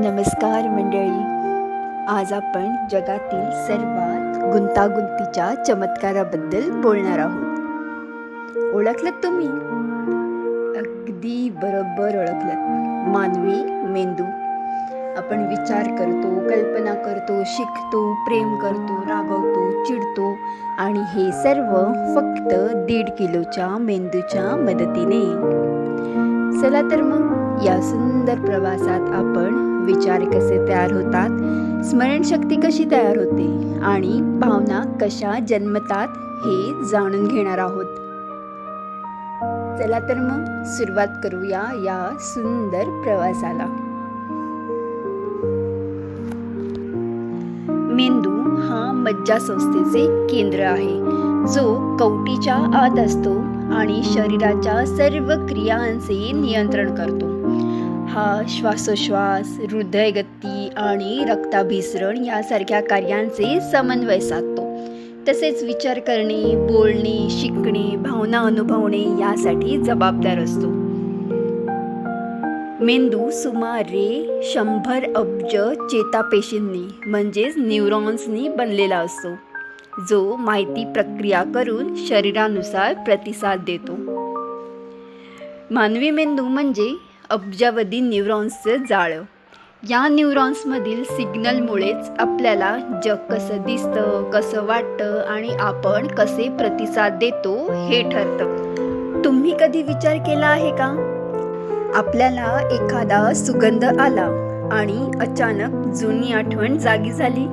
नमस्कार मंडळी. आज आपण जगातील सर्वात गुंतागुंतीच्या चमत्काराबद्दल बोलणार आहोत. ओळखलं तुम्ही? अगदी बरोबर ओळखलं मानवी मेंदू. आपण विचार करतो कल्पना करतो शिकतो प्रेम करतो रागवतो चिडतो आणि हे सर्व फक्त दीड किलोच्या मेंदूच्या मदतीने. चला तर मग या सुंदर प्रवासात आपण विचार कसे तयार होतात? स्मरणशक्ती कशी तयार होते? आणि भावना कशा जन्मतात हे जाणून घेणार आहोत. चला तर मग सुरुवात करूया या सुंदर प्रवासाला. मेंदू हा मज्जा संस्थेचे केंद्र आहे. जो कवटीच्या आत असतो आणि शरीराच्या सर्व क्रियांचे नियंत्रण करतो. हा श्वासोश्वास हृदयगती आणि रक्ताभिसरण यासारख्या कार्यांचे समन्वय साधतो. तसेच विचार करणे बोलणे शिकणे भावना अनुभवणे यासाठी जबाबदार असतो. मेंदू सुमारे शंभर अब्ज चेतापेशींनी म्हणजेच न्यूरॉन्सनी बनलेला असतो जो माहिती प्रक्रिया करून शरीरानुसार प्रतिसाद देतो. मानवी मेंदू म्हणजे अब्जावधी न्यूरॉन्सचं जाळं. या न्यूरॉन्समधील सिग्नलमुळेच आपल्याला जग कसं दिसतं कसं वाटतं आणि आपण कसे प्रतिसाद देतो हे ठरतं. तुम्ही कधी विचार केला आहे का? आपल्याला एखादा सुगंध आला आणि अचानक जुनी आठवण जागी झाली.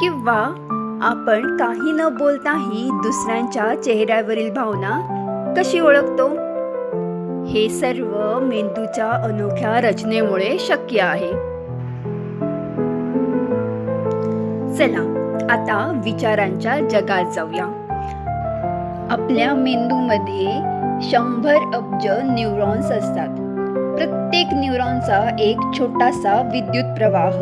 किंवा आपण काही न बोलताही दुसऱ्यांच्या चेहऱ्यावरील भावना कशी ओळखतो? हे सर्व मेंदूच्या अनोख्या रचनेमुळे शक्य आहे. चला आता विचारांच्या जगात जाऊया. आपल्या मेंदूमध्ये शंभर अब्ज न्यूरॉन्स असतात. प्रत्येक न्यूरॉनचा एक छोटासा विद्युत प्रवाह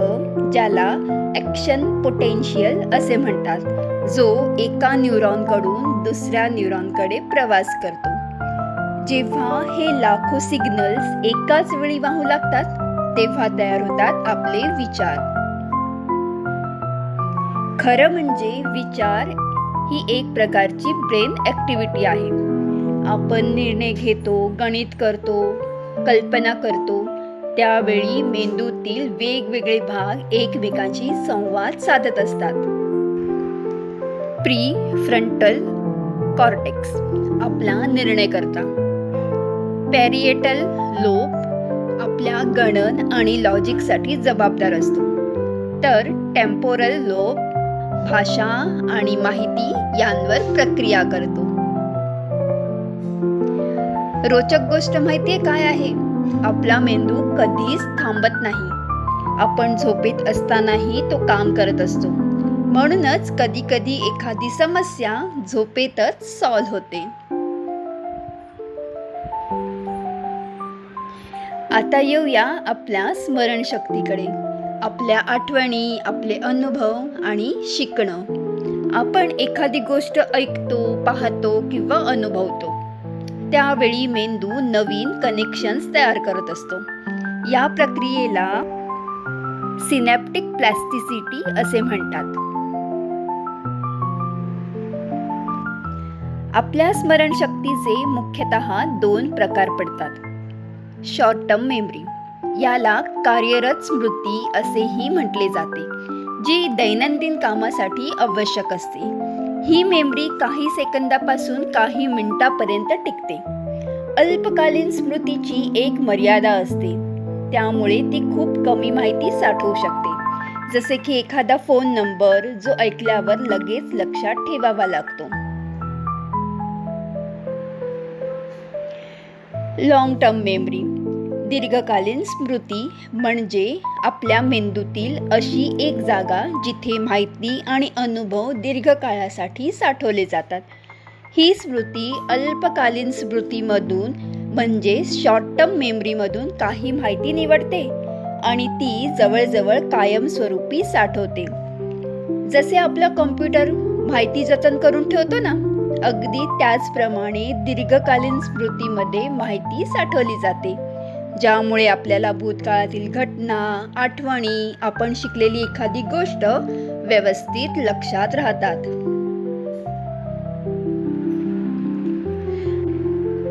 ज्याला ॲक्शन पोटेन्शियल असे म्हणतात जो एका न्यूरॉनकडून दुसऱ्या न्यूरॉनकडे प्रवास करतो. जेव्हा हे लाखो सिग्नल्स एकाच वेळी वाहू लागतात तेव्हा तयार होतात आपले विचार. खरं म्हणजे विचार ही एक प्रकारची ब्रेन ॲक्टिव्हिटी आहे. आपण निर्णय घेतो गणित करतो कल्पना करतो त्यावेळी मेंदूतील वेगवेगळे भाग एकमेकांशी संवाद साधत असतात. प्री फ्रंटल कॉर्टेक्स आपला निर्णय करता. पॅरिएटल लोब आपल्या गणन आणि लॉजिकसाठी जबाबदार असतो. तर टेम्पोरल लोब भाषा आणि माहिती यांवर प्रक्रिया करतो. रोचक गोष्ट माहितीये काय आहे? आपला मेंदू कधीच थांबत नाही. आपण झोपेत असतानाही तो काम करत असतो. म्हणूनच कधी कधी एखादी समस्या झोपेतच सॉल्व्ह होते. आता येऊया आपल्या स्मरणशक्तीकडे. आपल्या आठवणी आपले अनुभव आणि शिकणं. आपण एखादी गोष्ट ऐकतो पाहतो किंवा अनुभवतो. त्यावेळी मेंदू नवीन कनेक्शन्स तयार करत असतो. या प्रक्रियेला सिनॅप्टिक प्लॅस्टिसिटी असे म्हणतात. आपल्या स्मरणशक्तीचे मुख्यतः दोन प्रकार पडतात. शॉर्ट टर्म मेमरी याला कार्यरत स्मृती असेही म्हटले जाते जी दैनंदिन कामासाठी आवश्यक असते. ही मेमरी काही सेकंदापासून काही मिनिटापर्यंत टिकते. अल्पकालीन स्मृतीची एक मर्यादा असते. त्यामुळे ती खूप कमी माहिती साठवू शकते. जसे की एखादा फोन नंबर जो ऐकल्यावर लगेच लक्षात ठेवावा लागतो. लॉंग टर्म मेमरी दीर्घकालीन स्मृती म्हणजे आपल्या मेंदूतील अशी एक जागा जिथे माहिती आणि अनुभव दीर्घकाळासाठी साठवले जातात. ही स्मृती अल्पकालीन स्मृतीमधून म्हणजे शॉर्ट टर्म मेमरीमधून काही माहिती निवडते आणि ती जवळजवळ कायमस्वरूपी साठवते. जसे आपलं कॉम्प्युटर माहिती जतन करून ठेवतो ना अगदी त्याचप्रमाणे दीर्घकालीन स्मृतीमध्ये माहिती साठवली जाते. ज्यामुळे आपल्याला भूतकाळातील घटना आठवणी आपण शिकलेली एखादी गोष्ट व्यवस्थित लक्षात राहतात.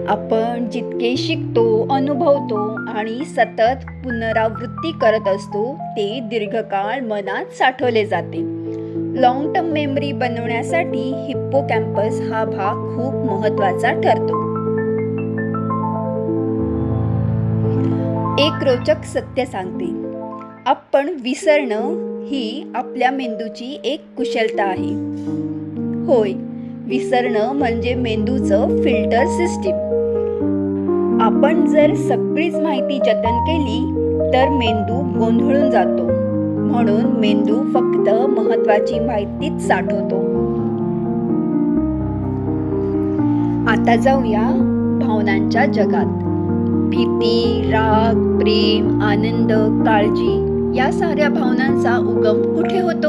आपण जितके शिकतो अनुभवतो आणि सतत पुनरावृत्ती करत असतो ते दीर्घकाळ मनात साठवले जाते. लॉंग टर्म मेमरी बनवण्यासाठी हिप्पो कॅम्पस हा भाग खूप महत्त्वाचा ठरतो. एक रोचक सत्य सांगते. आपण विसरणं ही आपल्या मेंदूची एक कुशलता आहे. होय विसरणं म्हणजे मेंदूचं फिल्टर सिस्टीम. आपण जर सगळीच माहिती जतन केली तर मेंदू गोंधळून जातो. म्हणून मेंदू फक्त महत्वाची माहितीच साठवतो. आता जाऊया भावनांच्या जगात. भीती राग प्रेम आनंद काळजी या साऱ्या भावनांचा उगम कुठे होतो?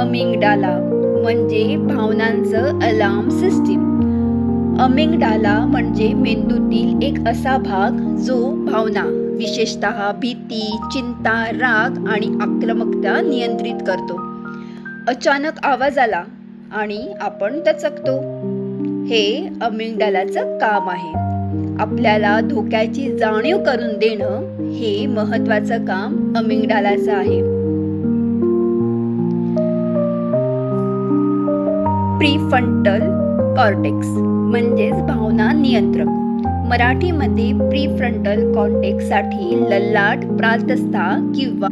अमिंगडाला म्हणजे भावनांचं अलार्म सिस्टीम. अमिंगडाला म्हणजे मेंदूतील एक असा भाग जो भावना विशेषत भीती चिंता राग आणि आक्रमकता नियंत्रित करतो. अचानक आवाज आला आणि आपण दचकतो. हे अमिंगडालाचं काम आहे. आपल्याला धोक्याची जाणीव करून देणं हे महत्वाचं काम अमिंगडालाचं आहे. प्रीफ्रंटल कॉर्टेक्स म्हणजेच भावना नियंत्रक. मराठीमध्ये प्रीफ्रंटल कॉर्टेक्ससाठी ललाट प्रातस्था किंवा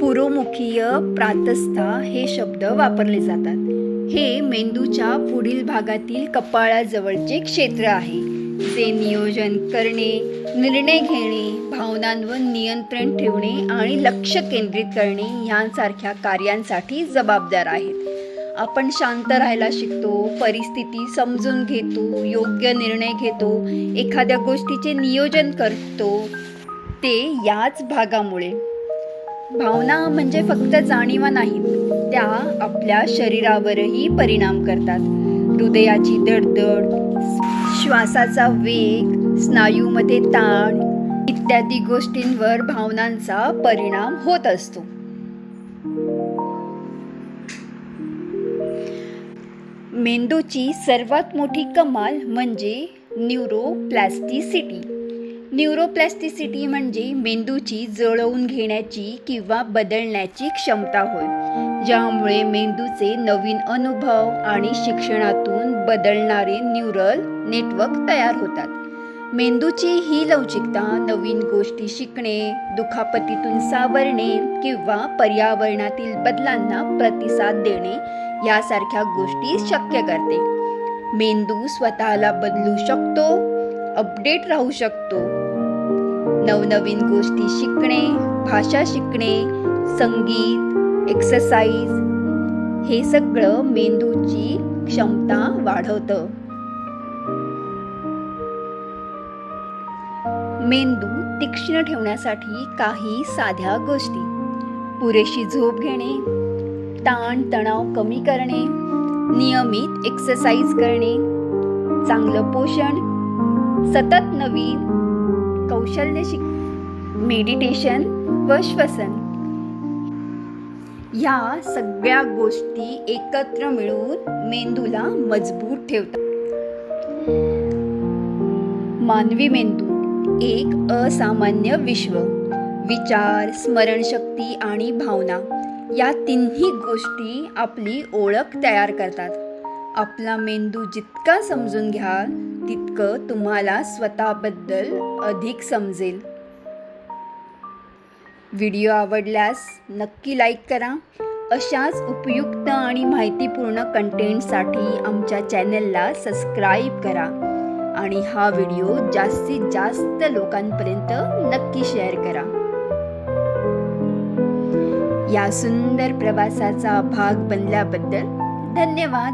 पुरोमुखीय प्रातस्था हे शब्द वापरले जातात. हे मेंदूच्या पुढील भागातील कपाळाजवळचे क्षेत्र आहे जे नियोजन करणे निर्णय घेणे भावनांवर नियंत्रण ठेवणे आणि लक्ष केंद्रित करणे यांसारख्या कार्यांसाठी जबाबदार आहेत. आपण शांत राहायला शिकतो परिस्थिती समजून घेतो योग्य निर्णय घेतो एखाद्या गोष्टीचे नियोजन करतो. ते याच भागामुळे भावना म्हणजे फक्त जाणीवा नाहीत त्या आपल्या शरीरावरही परिणाम करतात. हृदयाची दडदड श्वासाचा वेग स्नायूमध्ये ताण इत्यादी गोष्टींवर भावनांचा परिणाम होत असतो. मेंदूची सर्वात मोठी कमाल म्हणजे न्यूरोप्लॅस्टिसिटी. न्यूरोप्लॅस्टिसिटी म्हणजे मेंदूची जळवून घेण्याची किंवा बदलण्याची क्षमता होय ज्यामुळे मेंदूचे नवीन अनुभव आणि शिक्षणातून बदलणारे न्यूरल नेटवर्क तयार होतात. मेंदूची ही लवचिकता नवीन गोष्टी शिकणे दुखापतीतून सावरणे किंवा पर्यावरणातील बदलांना प्रतिसाद देणे यासारख्या गोष्टी शक्य करते. मेंदू स्वतःला बदलू शकतो अपडेट राहू शकतो नवनवीन गोष्टी शिकणे भाषा शिकणे संगीत एक्सरसाइज हे सगळं मेंदूची क्षमता वाढवतं. मेंदू तीक्ष्ण ठेवण्यासाठी काही साध्या गोष्टी. पुरेशी झोप घेणे ताण तणाव कमी करणे नियमित एक्सरसाइज करणे चांगलं पोषण सतत नवीन कौशल्य शिक मेडिटेशन व श्वसन. ह्या सगळ्या गोष्टी एकत्र मिळून मेंदूला मजबूत ठेवतात. मानवी मेंदू एक असामान्य विश्व. विचार स्मरणशक्ती आणि भावना या तिन्ही गोष्टी आपली ओळख तयार करतात. आपला मेंदू जितका समजून घ्याल तितकं तुम्हाला स्वतःबद्दल अधिक समजेल. व्हिडिओ आवडल्यास नक्की लाईक करा. अशाच उपयुक्त आणि माहितीपूर्ण कंटेंटसाठी आमच्या चॅनलला सबस्क्राईब करा आणि हा व्हिडिओ जास्तीत जास्त लोकांपर्यंत नक्की शेअर करा. या सुंदर प्रवासाचा भाग बनल्याबद्दल धन्यवाद.